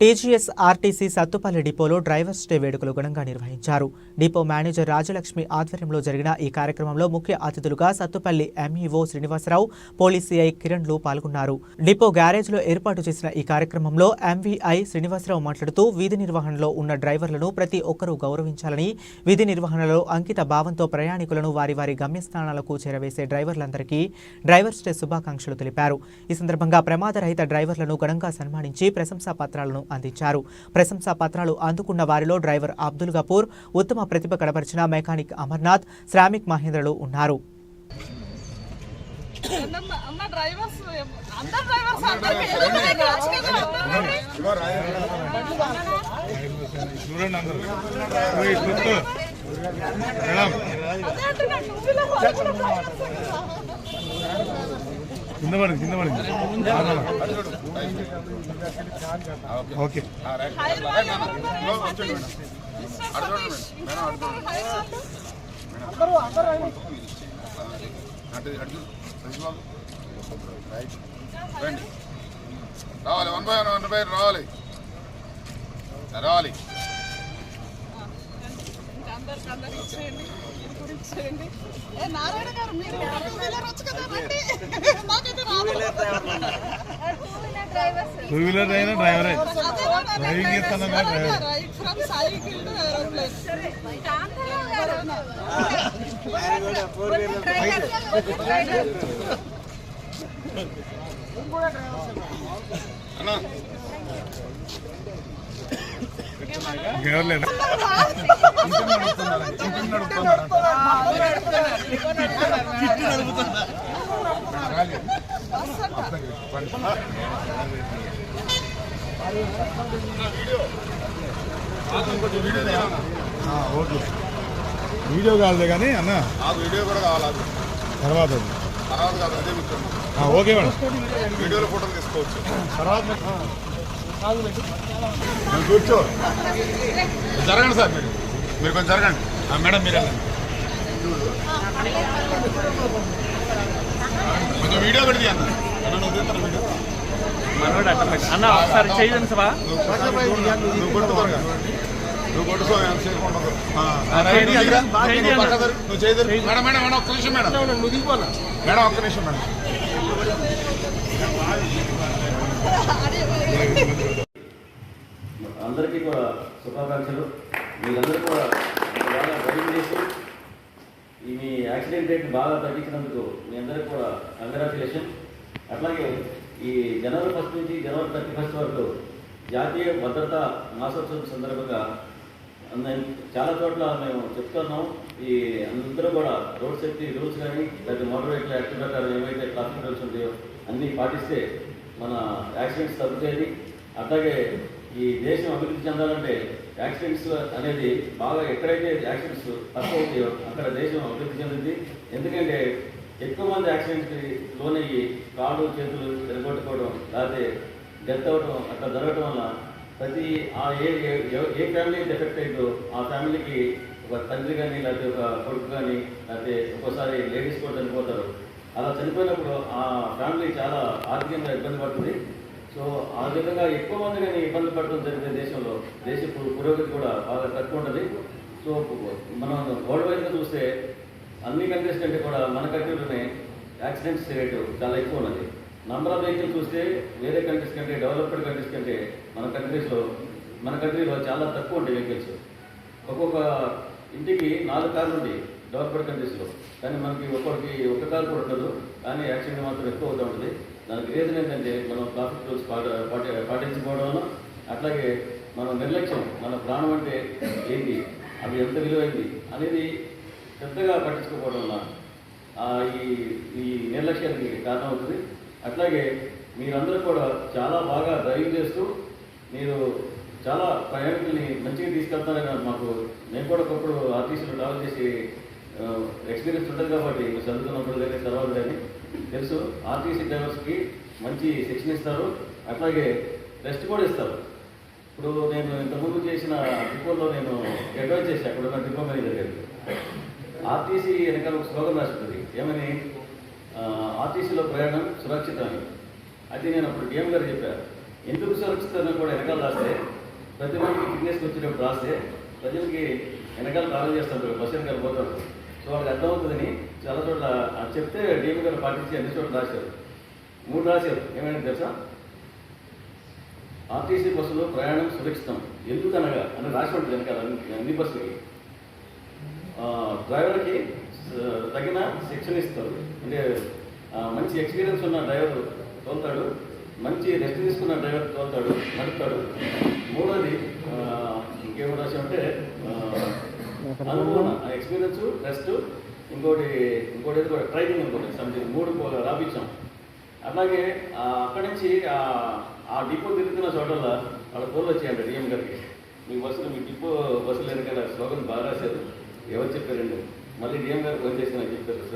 TGS RTC Sathupalli డిపోలో drivers day వేడుకలు ఘనంగా నిర్వహించారు. డిపో మేనేజర్ రాజలక్ష్మి ఆధ్వర్యంలో జరిగిన ఈ కార్యక్రమంలో ముఖ్య అతిథులుగా Sathupalli MEO Srinivasarao police CI కిరణ్లు పాల్గొన్నారు. డిపో గ్యారేజ్లో ఏర్పాటు చేసిన ఈ కార్యక్రమంలో ఎంవీఐ శ్రీనివాసరావు మాట్లాడుతూ వీధి నిర్వహణలో ఉన్న డ్రైవర్లను ప్రతి ఒక్కరూ గౌరవించాలని విధి నిర్వహణలో అంకిత భావంతో ప్రయాణికులను వారి వారి గమ్యస్థానాలకు చేరవేసే డ్రైవర్లందరికీ డ్రైవర్స్ డే శుభాకాంక్షలు తెలిపారు. ఈ సందర్భంగా ప్రమాదరహిత డ్రైవర్లను ఘనంగా సన్మానించి ప్రశంసా పత్రాలను అందించారు. ప్రశంసా పత్రాలు అందుకున్న వారిలో డ్రైవర్ అబ్దుల్ గపూర్ ఉత్తమ ప్రతిభ కనబరిచిన మెకానిక్ అమర్నాథ్ శ్రామిక్ మహేంద్రలు ఉన్నారు. చూడండి కింద పడింది కింద పడింది ఓకే. రావాలి. One by one one by రావాలి. రావాలి. అందరికి అందరికి ఇచ్చేయండి ఇది కూడా ఇచ్చేయండి ఏ నారాయణ గారు మీరు కూడా టూ వీలర్ వచ్చు కదా రండి. నాకైతే రాదు. టూ వీలర్ అయినా డ్రైవరే డ్రైవింగ్ చేస్తానన్నా డ్రైవర్. రైట్ ఫ్రమ్ ఏరోప్లేన్ అన్న ఇంకెవరు లేడా ఆ, ఓకే వీడియో కాదులే కానీ అన్న. ఆ వీడియో కూడా కావాలి? తర్వాత. తర్వాత కాదు అదే ముఖ్యం ఆ, ఓకే మేడం. వీడియోలో ఫోటోలు తీసుకోవచ్చు. తర్వాత కూర్చో. జరగండి సార్ మీరు. మీరు కొంచెం జరగండి. ఆ, మేడం మీరు వెళ్ళండి. కొంచెం వీడియో పెడితే అన్న. తీస్తాను వీడియో? అన్న ఒకసారి చేయండి సభా నువ్వు. నువ్వు కొట్టు సో ఎంతసేపు ఉండదు ఆ, ఆ, చేయి నువ్వు దిగురా. అన్న, చేయి నువ్వు అన్న. పక్క జరుగు. నువ్వు చేయి జరుగు. మేడం మేడం మేడం ఒక్క నిమిషం మేడం నువ్వు దిగిపోనా మేడం ఒక్క నిమిషం మేడం అందరికీ కూడా శుభాకాంక్షలు మీరందరూ కూడా బాగా డ్రైవింగ్ చేస్తూ ఈ మీ యాక్సిడెంట్ రేట్ బాగా తగ్గించినందుకు మీ అందరికీ కూడా కంగ్రాచులేషన్ అట్లాగే ఈ జనవరి ఫస్ట్ నుంచి జనవరి థర్టీ ఫస్ట్ వరకు జాతీయ భద్రతా మాసోత్సవం సందర్భంగా అందరి చాలా చోట్ల మేము చెప్తున్నాం ఈ అందరూ కూడా రోడ్ సేఫ్టీ రూల్స్ కానీ లేదా మోటార్ వెహికల్ యాక్ట్ ప్రకారం ఏవైతే ట్రాఫిక్ రూల్స్ ఉంటాయో అన్నీ పాటిస్తే మన యాక్సిడెంట్స్ తగ్గుతాయి. అట్లాగే ఈ దేశం అభివృద్ధి చెందాలంటే యాక్సిడెంట్స్ అనేది బాగా ఎక్కడైతే యాక్సిడెంట్స్ తక్కువ అవుతాయో అక్కడ దేశం అభివృద్ధి చెందింది. ఎందుకంటే ఎక్కువ మంది యాక్సిడెంట్స్కి లోనయ్యి కాళ్ళు చేతులు ఎరగొట్టుకోవడం లేకపోతే డెత్ అవ్వడం అట్లా జరగడం వల్ల ప్రతి ఆ ఏ ఏ- ఫ్యామిలీ ఎఫెక్ట్ అయిందో ఆ ఫ్యామిలీకి ఒక తండ్రి కానీ లేకపోతే ఒక కొడుకు కానీ లేకపోతే ఒక్కోసారి లేడీస్ కూడా చనిపోతారు. అలా చనిపోయినప్పుడు ఆ ఫ్యామిలీ చాలా ఆర్థికంగా ఇబ్బంది పడుతుంది. సో ఆ విధంగా ఎక్కువ మంది కానీ ఇబ్బంది పడటం జరిగే దేశంలో దేశ పురోగతి కూడా బాగా తక్కువ ఉంటుంది. సో మనం వరల్డ్ వైడ్గా చూస్తే అన్ని కంట్రీస్ కంటే కూడా మన కంట్రీలోనే యాక్సిడెంట్స్ రేటు చాలా ఎక్కువ ఉన్నది. నంబర్ ఆఫ్ వెహికల్ చూస్తే వేరే కంట్రీస్ కంటే డెవలప్డ్ కంట్రీస్ కంటే మన కంట్రీస్లో మన కంట్రీలో చాలా తక్కువ ఉంటాయి వెహికల్స్ ఒక్కొక్క ఇంటికి నాలుగు కార్లు ఉంటాయి డెవలప్డ్ కంట్రీస్లో కానీ మనకి ఒక్కొక్కరికి ఒక్క కారు కూడా ఉండదు. కానీ యాక్సిడెంట్ మాత్రం ఎక్కువ అవుతూ ఉంటుంది. దానికి రీజన్ ఏంటంటే మనం ట్రాఫిక్ రూల్స్ పాటి పాటించకపోవడం వల్ల అట్లాగే మన నిర్లక్ష్యం మన ప్రాణం అంటే ఏంటి? అవి ఎంత విలువైంది? అనేది పెద్దగా పట్టించుకోకపోవడం వల్ల ఆ, ఈ ఈ నిర్లక్ష్యానికి కారణం అవుతుంది అట్లాగే మీరందరూ కూడా చాలా బాగా డ్రైవింగ్ చేస్తూ మీరు చాలా ప్రయాణికుల్ని మంచిగా తీసుకెళ్తారని మాకు మేము కూడా ఒకప్పుడు ఆర్టీసీలో ట్రావెల్ చేసి ఎక్స్పీరియన్స్ ఉంటుంది కాబట్టి మీరు చదువుతున్నప్పుడు కానీ తర్వాత కానీ తెలుసు ఆర్టీసీ డ్రైవర్స్కి మంచి శిక్షణ ఇస్తారు అట్లాగే రెస్ట్ కూడా ఇస్తారు. ఇప్పుడు నేను ఇంతకుముందు చేసిన డిపోలో నేను అడ్వైజ్ చేసి అక్కడ ఉన్న డిపో మేనేజర్ గారికి ఆర్టీసీ వెనకాల ఒక స్లోగన్ రాసింది ఏమని? ఆర్టీసీలో ప్రయాణం సురక్షితం అది నేను అప్పుడు గేమ్ గారు చెప్పాను ఎందుకు సురక్షితం కూడా వెనకాల రాస్తే ప్రతి మందికి ఫిట్నెస్కి వచ్చినప్పుడు రాస్తే ప్రజలకి వెనకాల కాలం చేస్తారు బస్సు వెనకాల పోతారు. సో వాళ్ళకి అర్థమవుతుందని చాలా చోట్ల చెప్తే డీఎం గారు పాటించి అన్ని చోట్ల రాశారు. మూడు రాశారు. ఏమైనా తెలుసా? ఆర్టీసీ బస్సులో ప్రయాణం సురక్షితం. ఎందుకనగా అని రాసి ఉంటుంది వెనకాల అన్ని- బస్సులకి. డ్రైవర్కి తగిన శిక్షణ ఇస్తారు. అంటే మంచి ఎక్స్పీరియన్స్ ఉన్న డ్రైవర్ తోలుతాడు మంచి రెస్ట్ తీసుకున్న డ్రైవర్ తోలుతాడు నడుపుతాడు. మూడోది ఆ, ఇంకేమో రాసామంటే అనుభవం ఎక్స్పీరియన్స్ రెస్ట్ ఇంకోటి ఇంకోటి కూడా ట్రైనింగ్ అనుకోండి సంథింగ్ మూడు రాపించాం అలాగే అక్కడి నుంచి ఆ డిపో తిరుగుతున్న చోటల్లో వాళ్ళ ఫోన్లు వచ్చాయంట డిఎం గారికి మీ బస్సులు మీ డిపో బస్సులు వెనకాల స్లోగన్ బాగా రాశారు. ఎవరు చెప్పారండి? మళ్ళీ ఏం గారు ఫోన్ చేసి నాకు సార్.